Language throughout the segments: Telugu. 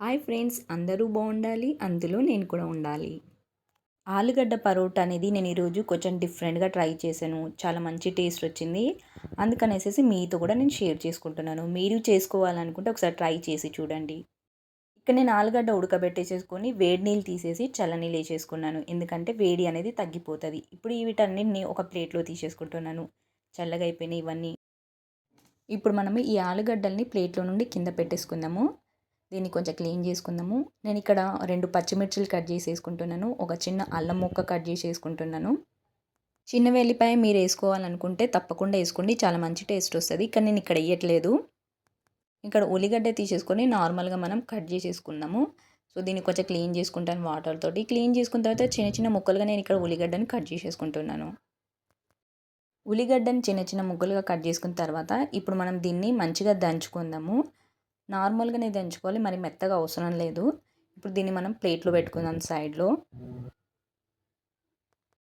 హాయ్ ఫ్రెండ్స్ అందరూ బాగుండాలి అందులో నేను కూడా ఉండాలి. ఆలుగడ్డ పరోటా అనేది నేను ఈరోజు కొంచెం డిఫరెంట్గా ట్రై చేశాను. చాలా మంచి టేస్ట్ వచ్చింది. అందుకనేసి మీతో కూడా నేను షేర్ చేసుకుంటున్నాను. మీరు చేసుకోవాలనుకుంటే ఒకసారి ట్రై చేసి చూడండి. ఇక్కడ నేను ఆలుగడ్డ ఉడకబెట్టేసేసుకొని వేడి నీళ్ళు తీసేసి చల్లనీళ్ళు వేసేసుకున్నాను. ఎందుకంటే వేడి అనేది తగ్గిపోతుంది. ఇప్పుడు వీటన్నిటిని ఒక ప్లేట్లో తీసేసుకుంటున్నాను. చల్లగా అయిపోయినాయి ఇవన్నీ. ఇప్పుడు మనము ఈ ఆలుగడ్డల్ని ప్లేట్లో నుండి కింద పెట్టేసుకుందాము. దీన్ని కొంచెం క్లీన్ చేసుకుందాము. నేను ఇక్కడ రెండు పచ్చిమిర్చిలు కట్ చేసి వేసుకుంటున్నాను ఒక చిన్న అల్లం ముక్క కట్ చేసి వేసుకుంటున్నాను చిన్న వెల్లిపాయ మీరు వేసుకోవాలనుకుంటే తప్పకుండా వేసుకోండి. చాలా మంచి టేస్ట్ వస్తుంది. కానీ నేను ఇక్కడ వేయట్లేదు. ఇక్కడ ఉల్లిగడ్డ తీసేసుకొని నార్మల్గా మనం కట్ చేసేసుకున్నాము సో దీన్ని కొంచెం క్లీన్ చేసుకుంటాను వాటర్ తోటి. క్లీన్ చేసుకున్న తర్వాత చిన్న చిన్న ముక్కలుగా నేను ఇక్కడ ఉల్లిగడ్డను కట్ చేసేసుకుంటున్నాను. ఉల్లిగడ్డని చిన్న చిన్న ముక్కలుగా కట్ చేసుకున్న తర్వాత ఇప్పుడు మనం దీన్ని మంచిగా దంచుకుందాము. నార్మల్గానే దంచుకోవాలి మరి మెత్తగా అవసరం లేదు. ఇప్పుడు దీన్ని మనం ప్లేట్లో పెట్టుకుందాం సైడ్లో.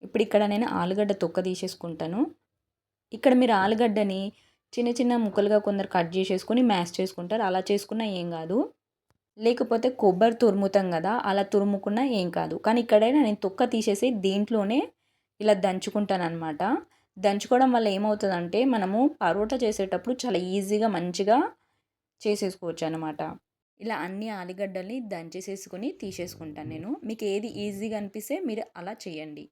ఇప్పుడు ఇక్కడ నేను ఆలుగడ్డ తొక్క తీసేసుకుంటాను. ఇక్కడ మీరు ఆలుగడ్డని చిన్న చిన్న ముక్కలుగా కొందరు కట్ చేసేసుకొని మ్యాష్ చేసుకుంటారు. అలా చేసుకున్నా ఏం కాదు. లేకపోతే కొబ్బరి తురుముతాం కదా అలా తురుముకున్నా ఏం కాదు. కానీ ఇక్కడైనా నేను తొక్క తీసేసి దీంట్లోనే ఇలా దంచుకుంటాను అనమాట దంచుకోవడం వల్ల ఏమవుతుందంటే మనము పరోటా చేసేటప్పుడు చాలా ఈజీగా మంచిగా చేసేసుకోవచ్చు అనమాట ఇలా అన్ని ఆలుగడ్డల్ని దంచేసేసుకొని తీసేసుకుంటాను నేను. మీకు ఏది ఈజీగా అనిపిస్తే మీరు అలా చేయండి.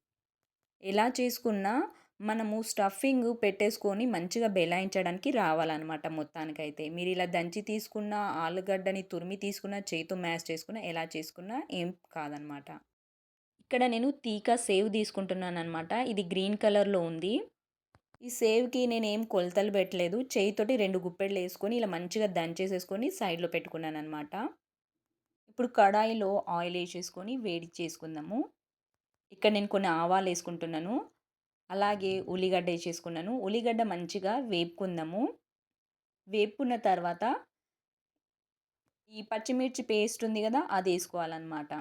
ఎలా చేసుకున్నా మనము స్టఫింగ్ పెట్టేసుకొని మంచిగా బెలాయించడానికి రావాలన్నమాట మొత్తానికైతే. మీరు ఇలా దంచి తీసుకున్న ఆలుగడ్డని తురిమి తీసుకున్న చేతు మ్యాష్ చేసుకున్న ఎలా చేసుకున్నా ఏం కాదనమాట ఇక్కడ నేను తీక సేవ్ తీసుకుంటున్నాను అనమాట ఇది గ్రీన్ కలర్లో ఉంది. ఈ సేవ్కి నేను ఏం కొలతలు పెట్టలేదు. చేయితోటి రెండు గుప్పెళ్ళు వేసుకొని ఇలా మంచిగా దంచేసేసుకొని సైడ్లో పెట్టుకున్నాను అనమాట ఇప్పుడు కడాయిలో ఆయిల్ వేసేసుకొని వేడి చేసుకుందాము. ఇక్కడ నేను కొన్ని ఆవాలు వేసుకుంటున్నాను. అలాగే ఉల్లిగడ్డ వేసేసుకున్నాను. ఉల్లిగడ్డ మంచిగా వేపుకుందాము. వేపుకున్న తర్వాత ఈ పచ్చిమిర్చి పేస్ట్ ఉంది కదా అది వేసుకోవాలన్నమాట.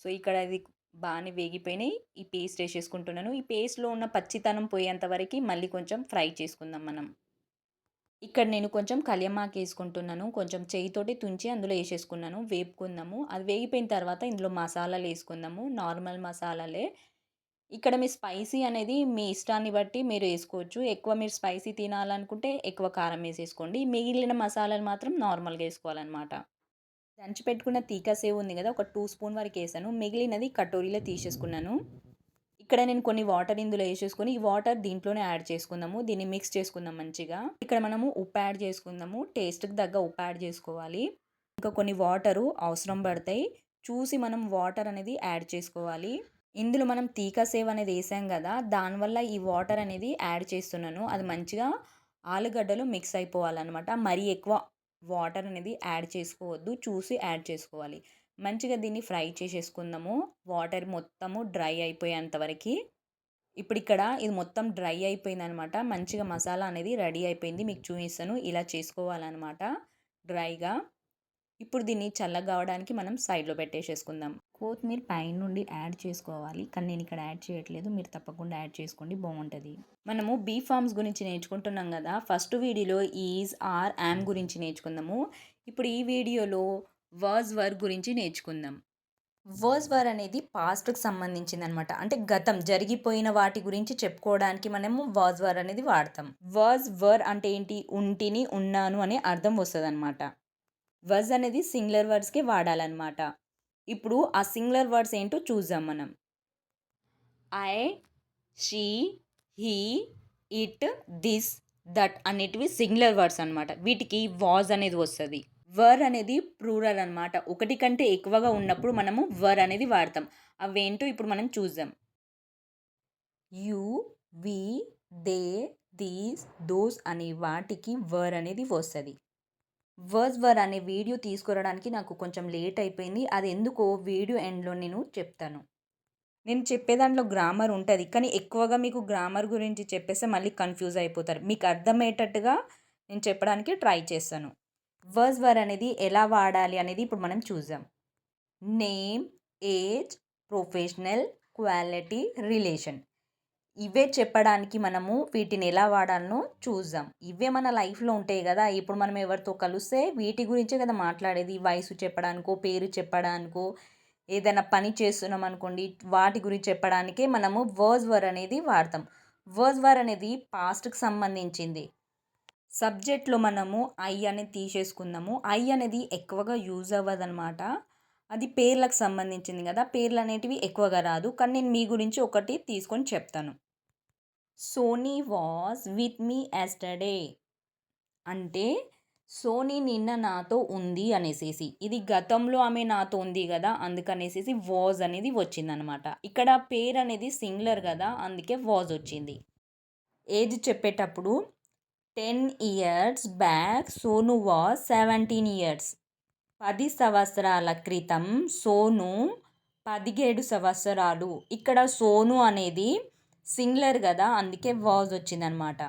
సో ఇక్కడ అది బాగానే వేగిపోయినాయి. ఈ పేస్ట్ వేసేసుకుంటున్నాను. ఈ పేస్ట్లో ఉన్న పచ్చితనం పోయేంత వరకు మళ్ళీ కొంచెం ఫ్రై చేసుకుందాం మనం. ఇక్కడ నేను కొంచెం కలియమాకు వేసుకుంటున్నాను. కొంచెం చేయితోటి తుంచి అందులో వేసేసుకున్నాను. వేపుకుందాము. అది వేగిపోయిన తర్వాత ఇందులో మసాలాలు వేసుకుందాము. నార్మల్ మసాలాలే. ఇక్కడ మీ స్పైసీ అనేది మీ ఇష్టాన్ని బట్టి మీరు వేసుకోవచ్చు. ఎక్కువ మీరు స్పైసీ తినాలనుకుంటే ఎక్కువ కారం వేసేసుకోండి. మిగిలిన మసాలాలు మాత్రం నార్మల్గా వేసుకోవాలన్నమాట. దంచి పెట్టుకున్న తీకా సేవ్ ఉంది కదా ఒక టూ స్పూన్ వరకు వేసాను. మిగిలినది కటోరీలో తీసేసుకున్నాను. ఇక్కడ నేను కొన్ని వాటర్ ఇందులో వేసేసుకొని ఈ వాటర్ దీంట్లోనే యాడ్ చేసుకుందాము. దీన్ని మిక్స్ చేసుకుందాం మంచిగా. ఇక్కడ మనము ఉప్పు యాడ్ చేసుకుందాము. టేస్ట్కి తగ్గ ఉప్పు యాడ్ చేసుకోవాలి. ఇంకా కొన్ని వాటరు అవసరం పడతాయి. చూసి మనం వాటర్ అనేది యాడ్ చేసుకోవాలి. ఇందులో మనం తీకా సేవ్ అనేది వేసాం కదా దానివల్ల ఈ వాటర్ అనేది యాడ్ చేస్తున్నాను. అది మంచిగా ఆలుగడ్డలు మిక్స్ అయిపోవాలన్నమాట. మరీ ఎక్కువ వాటర్ అనేది యాడ్ చేసుకోవద్దు చూసి యాడ్ చేసుకోవాలి. మంచిగా దీన్ని ఫ్రై చేసేసుకుందాము. వాటర్ మొత్తము డ్రై అయిపోయేంత వరకు. ఇప్పుడు ఇక్కడ ఇది మొత్తం డ్రై అయిపోయింది అనమాట మంచిగా మసాలా అనేది రెడీ అయిపోయింది. మీకు చూపిస్తాను. ఇలా చేసుకోవాలన్నమాట. డ్రైగా. ఇప్పుడు దీన్ని చల్లగావడానికి మనం సైడ్లో పెట్టేసేసుకుందాం. కొత్తిమీర పైన నుండి యాడ్ చేసుకోవాలి. కానీ నేను ఇక్కడ యాడ్ చేయట్లేదు. మీరు తప్పకుండా యాడ్ చేసుకోండి. బాగుంటుంది. మనము బీ ఫార్మ్స్ గురించి నేర్చుకుంటున్నాం కదా. ఫస్ట్ వీడియోలో ఈజ్ ఆర్ యామ్ గురించి నేర్చుకుందాము. ఇప్పుడు ఈ వీడియోలో వర్స్ వర్ గురించి నేర్చుకుందాం. వర్స్ వర్ అనేది పాస్ట్కి సంబంధించింది అనమాట అంటే గతం జరిగిపోయిన వాటి గురించి చెప్పుకోవడానికి మనము వర్స్ వర్ అనేది వాడతాం. వర్స్ వర్ అంటే ఏంటి? ఉంటిని ఉన్నాను అనే అర్థం వస్తుంది అనమాట వజ్ అనేది సింగులర్ వర్డ్స్కి వాడాలన్నమాట. ఇప్పుడు ఆ సింగులర్ వర్డ్స్ ఏంటో చూద్దాం మనం. I she he it this that అనేటివి సింగులర్ వర్డ్స్ అనమాట వీటికి వాజ్ అనేది వస్తుంది. వర్ అనేది ప్రూరల్ అనమాట ఒకటి కంటే ఎక్కువగా ఉన్నప్పుడు మనము వర్ అనేది వాడతాం. అవేంటో ఇప్పుడు మనం చూద్దాం. You we they these those అనే వాటికి వర్ అనేది వస్తుంది. వర్స్ వర్ అనే వీడియో తీసుకురావడానికి నాకు కొంచెం లేట్ అయిపోయింది. అది ఎందుకో వీడియో ఎండ్లో నేను చెప్తాను. నేను చెప్పే దాంట్లో గ్రామర్ ఉంటుంది. కానీ ఎక్కువగా మీకు గ్రామర్ గురించి చెప్పేస్తే మళ్ళీ కన్ఫ్యూజ్ అయిపోతారు. మీకు అర్థమయ్యేటట్టుగా నేను చెప్పడానికి ట్రై చేస్తాను. వర్స్ వర్ అనేది ఎలా వాడాలి అనేది ఇప్పుడు మనం చూద్దాం. Name age professional quality relation. ఇవే చెప్పడానికి మనము వీటిని ఎలా వాడాలనో చూద్దాం. ఇవే మన లైఫ్లో ఉంటాయి కదా. ఇప్పుడు మనం ఎవరితో కలిస్తే వీటి గురించే కదా మాట్లాడేది. వయసు చెప్పడానికో పేరు చెప్పడానికో ఏదైనా పని చేస్తున్నాం అనుకోండి వాటి గురించి చెప్పడానికే మనము వర్స్ వర్ అనేది వాడతాం. వర్స్ వర్ అనేది పాస్ట్కి సంబంధించింది. సబ్జెక్ట్లో మనము ఐ అనేది తీసేసుకుందాము. ఐ అనేది ఎక్కువగా యూజ్ అవ్వదన్నమాట. అది పేర్లకు సంబంధించింది కదా. పేర్లు అనేటివి ఎక్కువగా రాదు. కానీ నేను మీ గురించి ఒకటి తీసుకొని చెప్తాను. Soni was with me yesterday అంటే సోనీ నిన్న నాతో ఉంది అనేసేసి. ఇది గతంలో ఆమె నాతో ఉంది కదా అందుకనేసేసి వాజ్ అనేది వచ్చిందనమాట. ఇక్కడ పేరు అనేది సింగులర్ కదా అందుకే వాజ్ వచ్చింది. ఏజ్ చెప్పేటప్పుడు ten years back Sonu was seventeen years పది సంవత్సరాల క్రితం సోను పదిహేడు సంవత్సరాలు. ఇక్కడ సోను అనేది సింగులర్ కదా అందుకే వాజ్ వచ్చిందనమాట.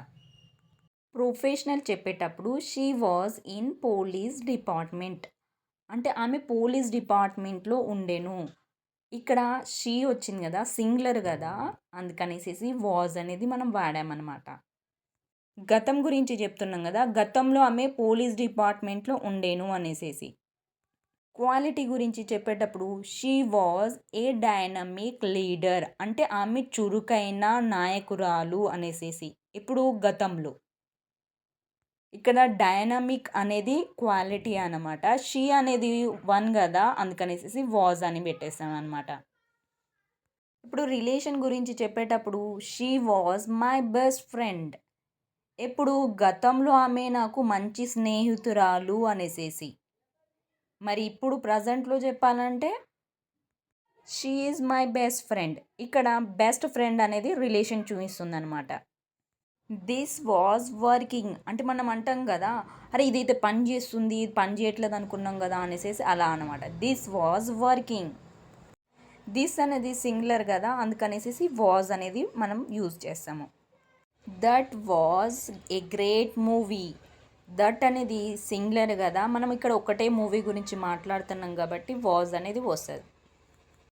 ప్రొఫెషనల్ చెప్పేటప్పుడు she was in police department. అంటే ఆమె పోలీస్ డిపార్ట్మెంట్లో ఉండెను. ఇక్కడ షీ వచ్చింది కదా సింగులర్ కదా అందుకనేసి వాజ్ అనేది మనం వాడామన్నమాట గతం గురించి చెప్తున్నాం కదా గతంలో ఆమె పోలీస్ డిపార్ట్మెంట్లో ఉండేను అనేసేసి. క్వాలిటీ గురించి చెప్పేటప్పుడు she was a dynamic leader అంటే ఆమె చురుకైన నాయకురాలు అనేసేసి. ఇప్పుడు గతంలో. ఇక్కడ డైనమిక్ అనేది క్వాలిటీ అనమాట షీ అనేది వన్ కదా అందుకనేసి వాజ్ అని పెట్టేస్తాను అనమాట ఇప్పుడు రిలేషన్ గురించి చెప్పేటప్పుడు she was my best friend ఎప్పుడు గతంలో ఆమె నాకు మంచి స్నేహితురాలు అనేసేసి. మరి ఇప్పుడు ప్రజెంట్లో చెప్పాలంటే she is my best friend ఇక్కడ బెస్ట్ ఫ్రెండ్ అనేది రిలేషన్ చూపిస్తుంది అనమాట దిస్ వాజ్ వర్కింగ్ అంటే మనం అంటాం కదా అరే ఇదైతే పని చేస్తుంది ఇది పని చేయట్లేదు అనుకున్నాం కదా అనేసి అలా అనమాట దిస్ వాజ్ వర్కింగ్ దిస్ అనేది సింగులర్ కదా అందుకనేసి వాజ్ అనేది మనం యూజ్ చేస్తాము. That was a great movie that అనేది సింగులర్ కదా. మనం ఇక్కడ ఒకటే మూవీ గురించి మాట్లాడుతున్నాం కాబట్టి వాజ్ అనేది వస్తుంది.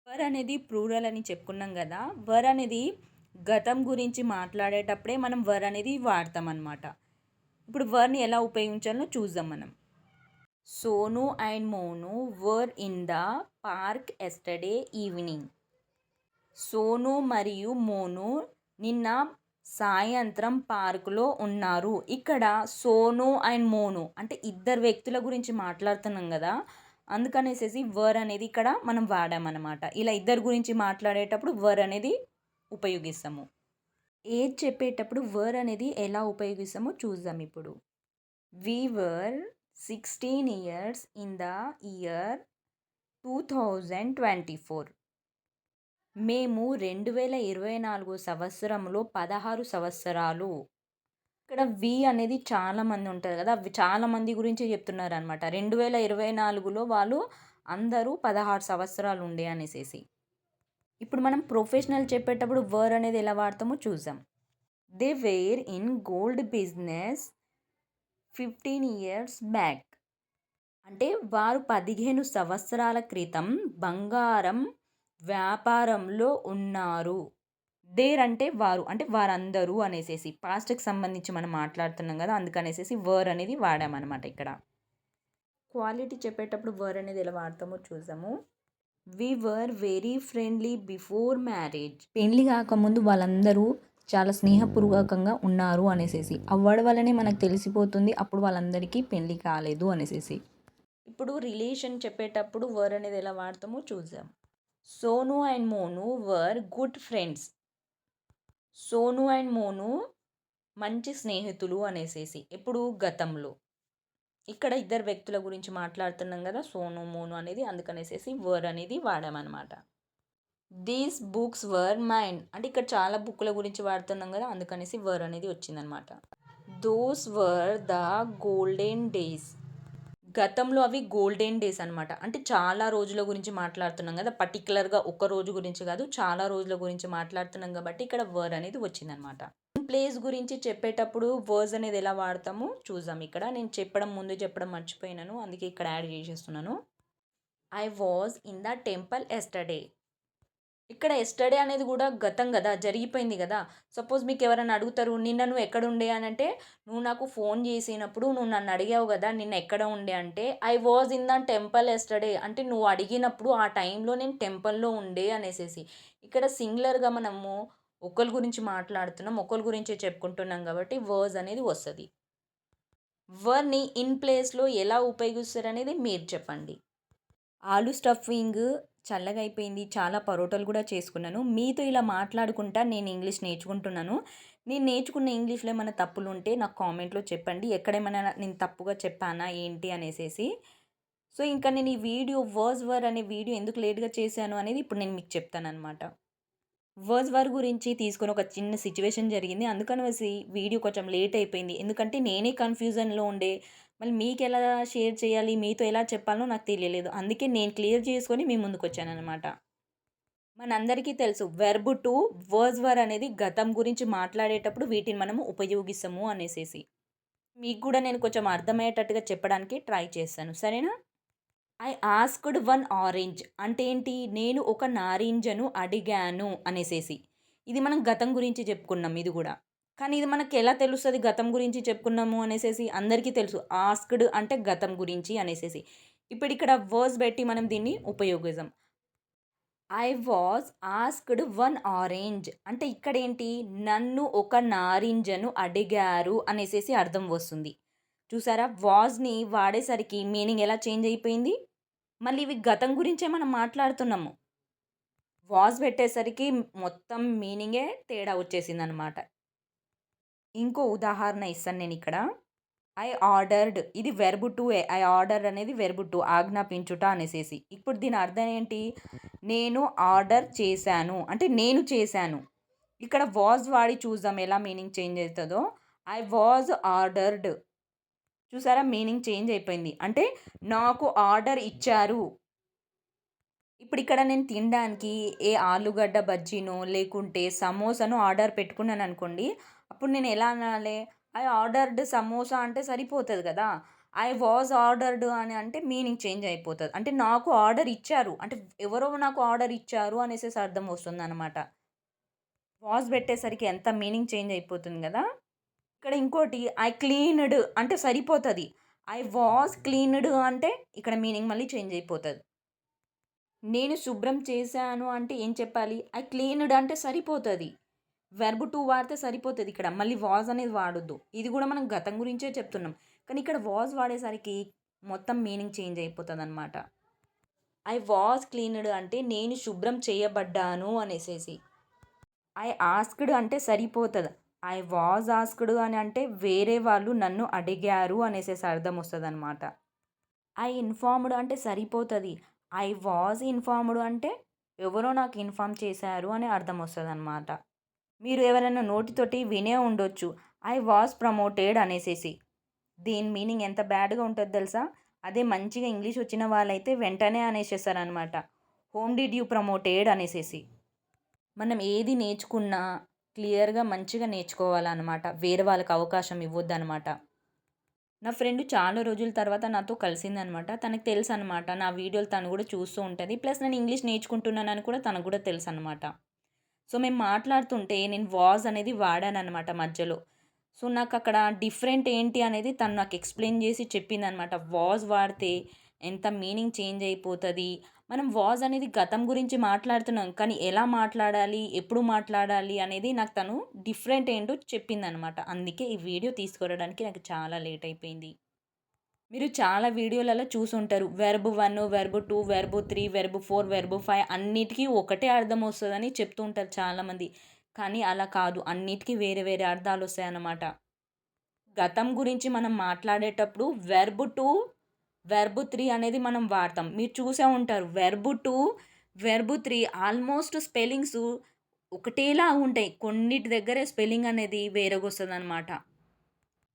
వర్ అనేది ప్లూరల్ అని చెప్పుకున్నాం కదా. వర్ అనేది గతం గురించి మాట్లాడేటప్పుడే మనం వర్ అనేది వాడతాం అన్నమాట. ఇప్పుడు వర్ని ఎలా ఉపయోగించాలో చూద్దాం మనం. Sonu and Monu were in the park yesterday evening. Sonu మరియు మోను నిన్న సాయంత్రం పార్కులో ఉన్నారు. ఇక్కడ సోను అండ్ మోను అంటే ఇద్దరు వ్యక్తుల గురించి మాట్లాడుతున్నాం కదా. అందుకనేసేసి వర్ అనేది ఇక్కడ మనం వాడామన్నమాట. ఇలా ఇద్దరు గురించి మాట్లాడేటప్పుడు వర్ అనేది ఉపయోగిస్తాము. ఏజ్ చెప్పేటప్పుడు వర్ అనేది ఎలా ఉపయోగిస్తామో చూద్దాం ఇప్పుడు. We were sixteen years in the year two thousand twenty four మేము రెండు వేల ఇరవై నాలుగు సంవత్సరంలో పదహారు సంవత్సరాలు. ఇక్కడ వి అనేది చాలామంది ఉంటుంది కదా చాలామంది గురించి చెప్తున్నారు అనమాట రెండు వేల ఇరవై నాలుగులో వాళ్ళు అందరూ పదహారు సంవత్సరాలు ఉండే అనేసి ఇప్పుడు మనం ప్రొఫెషనల్ చెప్పేటప్పుడు వర్ అనేది ఎలా వాడతామో చూసాం they were in gold business fifteen years back అంటే వారు పదిహేను సంవత్సరాల క్రితం బంగారం వ్యాపారంలో ఉన్నారు. దేర్ అంటే వారు అంటే వారందరూ అనేసేసి. పాస్ట్కి సంబంధించి మనం మాట్లాడుతున్నాం కదా అందుకనేసేసి వర్ అనేది వాడామన్నమాట ఇక్కడ. క్వాలిటీ చెప్పేటప్పుడు వర్ అనేది ఎలా వాడతామో చూసాము we were very friendly before marriage. పెళ్ళి కాకముందు వాళ్ళందరూ చాలా స్నేహపూర్వకంగా ఉన్నారు అనేసేసి. అవ్వడం వల్లనే మనకు తెలిసిపోతుంది అప్పుడు వాళ్ళందరికీ పెళ్ళి కాలేదు అనేసేసి. ఇప్పుడు రిలేషన్ చెప్పేటప్పుడు వర్ అనేది ఎలా వాడతామో చూద్దాం. Sonu and Monu were good friends. Sonu and Monu మంచి స్నేహితులు అనేసేసి ఎప్పుడు గతంలో. ఇక్కడ ఇద్దరు వ్యక్తుల గురించి మాట్లాడుతున్నాం కదా సోను మోను అనేది అందుకనేసేసి వర్ అనేది వాడామన్నమాట. దీస్ బుక్స్ వర్ మైండ్ అంటే ఇక్కడ చాలా బుక్ల గురించి వాడుతున్నాం కదా అందుకనేసి వర్ అనేది వచ్చిందనమాట those were the golden days గతంలో అవి గోల్డెన్ డేస్ అనమాట అంటే చాలా రోజుల గురించి మాట్లాడుతున్నాం కదా. పర్టికులర్గా ఒక రోజు గురించి కాదు చాలా రోజుల గురించి మాట్లాడుతున్నాం కాబట్టి ఇక్కడ వర్ అనేది వచ్చిందనమాట ప్లేస్ గురించి చెప్పేటప్పుడు వర్స్ అనేది ఎలా వాడతాము చూద్దాం ఇక్కడ. నేను చెప్పడం ముందు చెప్పడం మర్చిపోయినాను అందుకే ఇక్కడ యాడ్ చేసేస్తున్నాను. I was in the temple yesterday ఇక్కడ ఎస్టర్డే అనేది కూడా గతం కదా జరిగిపోయింది కదా. సపోజ్ మీకు ఎవరైనా అడుగుతారు నిన్న నువ్వు ఎక్కడ ఉండే? అని అంటే నువ్వు నాకు ఫోన్ చేసినప్పుడు నువ్వు నన్ను అడిగావు కదా నిన్న ఎక్కడ ఉండే? అంటే I was in the temple yesterday అంటే నువ్వు అడిగినప్పుడు ఆ టైంలో నేను టెంపుల్లో ఉండే అనేసేసి. ఇక్కడ సింగులర్గా మనము ఒకరి గురించి మాట్లాడుతున్నాం ఒకరి గురించే చెప్పుకుంటున్నాం కాబట్టి వర్జ్ అనేది వస్తుంది. వర్ని ఇన్ ప్లేస్లో ఎలా ఉపయోగిస్తారు అనేది మీరు చెప్పండి. ఆలు స్టఫింగ్ చల్లగా అయిపోయింది చాలా పరోటాలు కూడా చేసుకున్నాను. మీతో ఇలా మాట్లాడుకుంటా నేను ఇంగ్లీష్ నేర్చుకుంటున్నాను. నేను నేర్చుకున్న ఇంగ్లీష్లో ఏమైనా తప్పులు ఉంటే నాకు కామెంట్లో చెప్పండి. ఎక్కడేమైనా నేను తప్పుగా చెప్పానా ఏంటి అనేసి సో ఇంకా నేను ఈ వీడియో వర్స్ వర్ అనే వీడియో ఎందుకు లేట్గా చేశాను అనేది ఇప్పుడు నేను మీకు చెప్తాను అనమాట వర్స్ వర్ గురించి తీసుకుని ఒక చిన్న సిచ్యువేషన్ జరిగింది. అందుకని వీడియో కొంచెం లేట్ అయిపోయింది. ఎందుకంటే నేనే కన్ఫ్యూజన్లో ఉండే మళ్ళీ మీకు ఎలా షేర్ చేయాలి మీతో ఎలా చెప్పాలో నాకు తెలియలేదు. అందుకే నేను క్లియర్ చేసుకొని మీ ముందుకు వచ్చానమాట మనందరికీ తెలుసు వెర్బ్ టు వర్స్ వర్ అనేది గతం గురించి మాట్లాడేటప్పుడు వీటిని మనము ఉపయోగిస్తాము అనేసి మీకు కూడా నేను కొంచెం అర్థమయ్యేటట్టుగా చెప్పడానికి ట్రై చేస్తాను. సరేనా? ఐ ఆస్క్డ్ వన్ ఆరెంజ్ అంటే ఏంటి? నేను ఒక నారింజను అడిగాను అనేసేసి. ఇది మనం గతం గురించి చెప్పుకున్నాం ఇది కూడా. కానీ ఇది మనకు ఎలా తెలుస్తుంది? గతం గురించి చెప్పుకున్నాము అనేసి అందరికీ తెలుసు. ఆస్క్డ్ అంటే గతం గురించి అనేసి ఇప్పుడు ఇక్కడ వర్స్ పెట్టి మనం దీన్ని ఉపయోగిస్తాం I was asked one orange అంటే ఇక్కడ ఏంటి నన్ను ఒక నారింజను అడిగారు అనేసి అర్థం వస్తుంది. చూసారా? వాజ్ని వాడేసరికి మీనింగ్ ఎలా చేంజ్ అయిపోయింది? మళ్ళీ ఇవి గతం గురించే మనం మాట్లాడుతున్నాము. వాజ్ పెట్టేసరికి మొత్తం మీనింగే తేడా వచ్చేసింది అనమాట ఇంకో ఉదాహరణ ఇస్తాను నేను ఇక్కడ. ఐ ఆర్డర్డ్ ఇది వెర్బు టూ ఐ ఆర్డర్ అనేది వెర్బు టూ ఆజ్ఞాపించుట అనేసేసి. ఇప్పుడు దీని అర్థం ఏంటి? నేను ఆర్డర్ చేశాను అంటే నేను చేశాను. ఇక్కడ వాజ్ వాడి చూద్దాం ఎలా మీనింగ్ చేంజ్ అవుతుందో. ఐ వాజ్ ఆర్డర్డ్ చూసారా? మీనింగ్ చేంజ్ అయిపోయింది. అంటే నాకు ఆర్డర్ ఇచ్చారు. ఇప్పుడు ఇక్కడ నేను తినడానికి ఏ ఆలుగడ్డ బజ్జీనో లేకుంటే సమోసాను ఆర్డర్ పెట్టుకున్నాను అనుకోండి అప్పుడు నేను ఎలా అనాలి? ఐ ఆర్డర్డ్ సమోసా అంటే సరిపోతుంది కదా? ఐ వాజ్ ఆర్డర్డ్ అని అంటే మీనింగ్ చేంజ్ అయిపోతుంది. అంటే నాకు ఆర్డర్ ఇచ్చారు. అంటే ఎవరో నాకు ఆర్డర్ ఇచ్చారు అనేసి అర్థం వస్తుంది అనమాట వాజ్ పెట్టేసరికి ఎంత మీనింగ్ చేంజ్ అయిపోతుంది కదా? ఇక్కడ ఇంకోటి ఐ క్లీన్డ్ అంటే సరిపోతుంది. ఐ వాజ్ క్లీన్డ్ అంటే ఇక్కడ మీనింగ్ మళ్ళీ చేంజ్ అయిపోతుంది. నేను శుభ్రం చేశాను అంటే ఏం చెప్పాలి? ఐ క్లీన్డ్ అంటే సరిపోతుంది. వెర్బ్ టూ వాడితే సరిపోతుంది ఇక్కడ. మళ్ళీ వాజ్ అనేది వాడొద్దు. ఇది కూడా మనం గతం గురించే చెప్తున్నాం. కానీ ఇక్కడ వాజ్ వాడేసరికి మొత్తం మీనింగ్ చేంజ్ అయిపోతుంది అనమాట ఐ వాజ్ క్లీన్డ్ అంటే నేను శుభ్రం చేయబడ్డాను అనేసేసి. ఐ ఆస్క్డ్ అంటే సరిపోతుంది. ఐ వాజ్ ఆస్క్డ్ అని అంటే వేరే వాళ్ళు నన్ను అడిగారు అనేసేసి అర్థం వస్తుంది అనమాట ఐ ఇన్ఫార్మ్డ్ అంటే సరిపోతుంది. ఐ వాజ్ ఇన్ఫార్మ్డ్ అంటే ఎవరో నాకు ఇన్ఫార్మ్ చేశారు అని అర్థం వస్తుంది అనమాట మీరు ఎవరైనా నోటితోటి వినే ఉండొచ్చు. ఐ వాజ్ ప్రమోటెడ్ అనేసేసి. దీని మీనింగ్ ఎంత బ్యాడ్గా ఉంటుందో తెలుసా? అదే మంచిగా ఇంగ్లీష్ వచ్చిన వాళ్ళైతే వెంటనే అనేసేస్తారనమాట హోమ్ డిడ్ యూ ప్రమోటెడ్ అనేసేసి. మనం ఏది నేర్చుకున్నా క్లియర్గా మంచిగా నేర్చుకోవాలన్నమాట. వేరే వాళ్ళకి అవకాశం ఇవ్వద్దనమాట నా ఫ్రెండ్ చాలా రోజుల తర్వాత నాతో కలిసిందనమాట తనకు తెలుసు అనమాట నా వీడియోలు తను కూడా చూస్తూ ఉంటుంది. ప్లస్ నేను ఇంగ్లీష్ నేర్చుకుంటున్నానని కూడా తనకు కూడా తెలుసు అనమాట సో మేము మాట్లాడుతుంటే నేను వాజ్ అనేది వాడాను అనమాట మధ్యలో. సో నాకు అక్కడ డిఫరెంట్ ఏంటి అనేది తను నాకు ఎక్స్ప్లెయిన్ చేసి చెప్పింది అనమాట వాజ్ వాడితే ఎంత మీనింగ్ చేంజ్ అయిపోతుంది. మనం వాజ్ అనేది గతం గురించి మాట్లాడుతున్నాం కానీ ఎలా మాట్లాడాలి ఎప్పుడు మాట్లాడాలి అనేది నాకు తను డిఫరెంట్ ఏంటో చెప్పిందనమాట అందుకే ఈ వీడియో తీసుకురావడానికి నాకు చాలా లేట్ అయిపోయింది. మీరు చాలా వీడియోలలో చూసుంటారు. Verb one verb two verb three verb four verb five అన్నిటికీ ఒకటే అర్థం వస్తుందని చెప్తూ ఉంటారు చాలామంది. కానీ అలా కాదు. అన్నిటికీ వేరే వేరే అర్థాలు వస్తాయన్నమాట గతం గురించి మనం మాట్లాడేటప్పుడు వెర్బ్ టూ వెర్బు త్రీ అనేది మనం వాడతాం. మీరు చూసే ఉంటారు. Verb two verb three almost spellings ఒకటేలా ఉంటాయి. కొన్నిటి దగ్గరే స్పెల్లింగ్ అనేది వేరేగా వస్తుంది అనమాట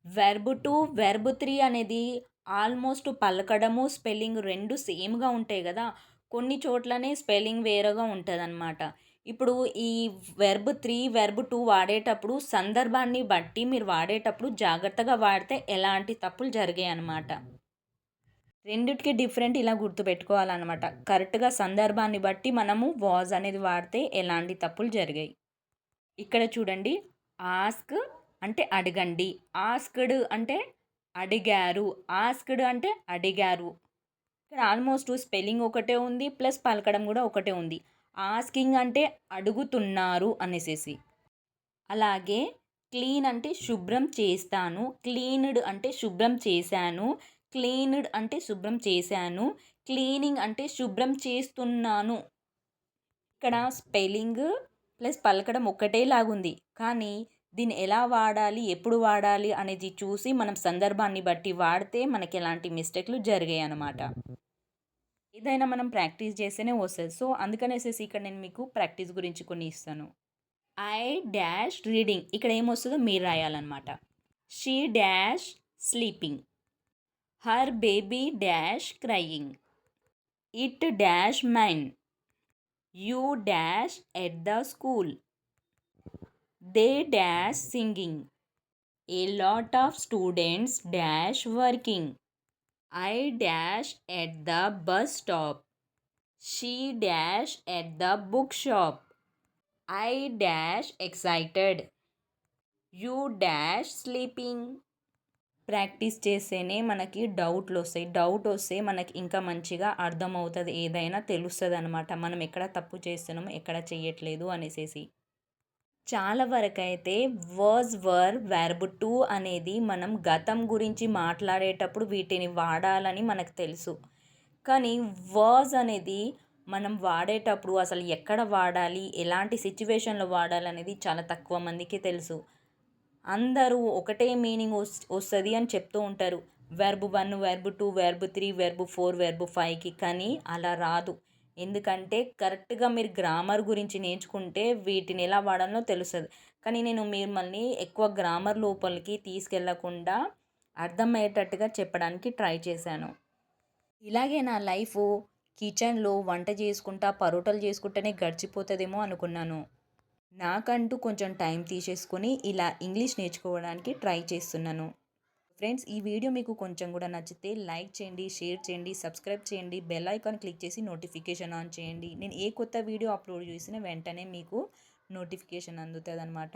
వెర్బు టూ వెర్బు త్రీ అనేది ఆల్మోస్ట్ పలకడము స్పెల్లింగ్ రెండు సేమ్గా ఉంటాయి కదా. కొన్ని చోట్లనే స్పెల్లింగ్ వేరేగా ఉంటుంది అనమాట ఇప్పుడు ఈ వెర్బ్ త్రీ వెర్బ్ టూ వాడేటప్పుడు సందర్భాన్ని బట్టి మీరు వాడేటప్పుడు జాగ్రత్తగా వాడితే ఎలాంటి తప్పులు జరిగాయి అన్నమాట. రెండిటికి డిఫరెంట్ ఇలా గుర్తుపెట్టుకోవాలన్నమాట. కరెక్ట్గా సందర్భాన్ని బట్టి మనము వాజ్ అనేది వాడితే ఎలాంటి తప్పులు జరిగాయి. ఇక్కడ చూడండి. ఆస్క్ అంటే అడగండి. ఆస్క్డ్ అంటే అడిగారు. ఆస్క్డ్ అంటే అడిగారు. ఇక్కడ ఆల్మోస్ట్ స్పెల్లింగ్ ఒకటే ఉంది ప్లస్ పలకడం కూడా ఒకటే ఉంది. ఆస్కింగ్ అంటే అడుగుతున్నారు అనేసేసి. అలాగే క్లీన్ అంటే శుభ్రం చేస్తాను క్లీన్డ్ అంటే శుభ్రం చేశాను క్లీన్డ్ అంటే శుభ్రం చేశాను క్లీనింగ్ అంటే శుభ్రం చేస్తున్నాను. ఇక్కడ స్పెల్లింగ్ ప్లస్ పలకడం ఒకటేలాగుంది కానీ దీన్ని ఎలా వాడాలి ఎప్పుడు వాడాలి అనేది చూసి మనం సందర్భాన్ని బట్టి వాడితే మనకి ఎలాంటి మిస్టేక్లు జరిగాయి అన్నమాట. ఏదైనా మనం ప్రాక్టీస్ చేస్తేనే వస్తుంది. సో అందుకనేసేసి ఇక్కడ నేను మీకు ప్రాక్టీస్ గురించి కొన్ని ఇస్తాను. I dash reading. ఇక్కడ ఏమొస్తుందో మీరు రాయాలన్నమాట. She dash sleeping. Her baby dash crying. It dash mine you dash at the school. They dash singing. A lot of students dash working. I dash at the bus stop. She dash at the book shop. I dash excited. You dash sleeping. Practice చేస్తేనే మనకి డౌట్లు వస్తాయి. డౌట్ వస్తే మనకి ఇంకా మంచిగా అర్థమవుతుంది. ఏదైనా తెలుస్తుంది అనమాట మనం ఎక్కడ తప్పు చేస్తున్నాము ఎక్కడ చెయ్యట్లేదు అనేసి చాలా వరకైతే వర్స్ వర్ వెర్బ్ టు అనేది మనం గతం గురించి మాట్లాడేటప్పుడు వీటిని వాడాలని మనకు తెలుసు. కానీ వర్స్ అనేది మనం వాడేటప్పుడు అసలు ఎక్కడ వాడాలి ఎలాంటి సిచ్యువేషన్లో వాడాలి అనేది చాలా తక్కువ మందికి తెలుసు. అందరూ ఒకటే మీనింగ్ వస్ వస్తుంది అని చెప్తూ ఉంటారు. Verb one verb two verb three verb four verb ఫైవ్కి కానీ అలా రాదు. ఎందుకంటే కరెక్ట్గా మీరు గ్రామర్ గురించి నేర్చుకుంటే వీటిని ఎలా వాడాలో తెలుస్తుంది. కానీ నేను మిమ్మల్ని ఎక్కువ గ్రామర్ లోపలికి తీసుకెళ్ళకుండా అర్థమయ్యేటట్టుగా చెప్పడానికి ట్రై చేశాను. ఇలాగే నా లైఫ్ కిచెన్లో వంట చేసుకుంటా పరోటలు చేసుకుంటేనే గడిచిపోతుందేమో అనుకున్నాను. నాకంటూ కొంచెం టైం తీసేసుకొని ఇలా ఇంగ్లీష్ నేర్చుకోవడానికి ట్రై చేస్తున్నాను. ఫ్రెండ్స్ ఈ వీడియో మీకు కొంచెం కూడా నచ్చితే లైక్ చేయండి షేర్ చేయండి సబ్స్క్రైబ్ చేయండి బెల్ ఐకాన్ క్లిక్ చేసి నోటిఫికేషన్ ఆన్ చేయండి. నేను ఏ కొత్త వీడియో అప్లోడ్ చేసినా వెంటనే మీకు నోటిఫికేషన్ అందుతుంది అనమాట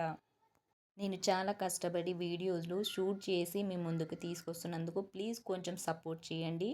నేను చాలా కష్టపడి వీడియోస్లు షూట్ చేసి మీ ముందుకు తీసుకొస్తున్నందుకు ప్లీజ్ కొంచెం సపోర్ట్ చేయండి.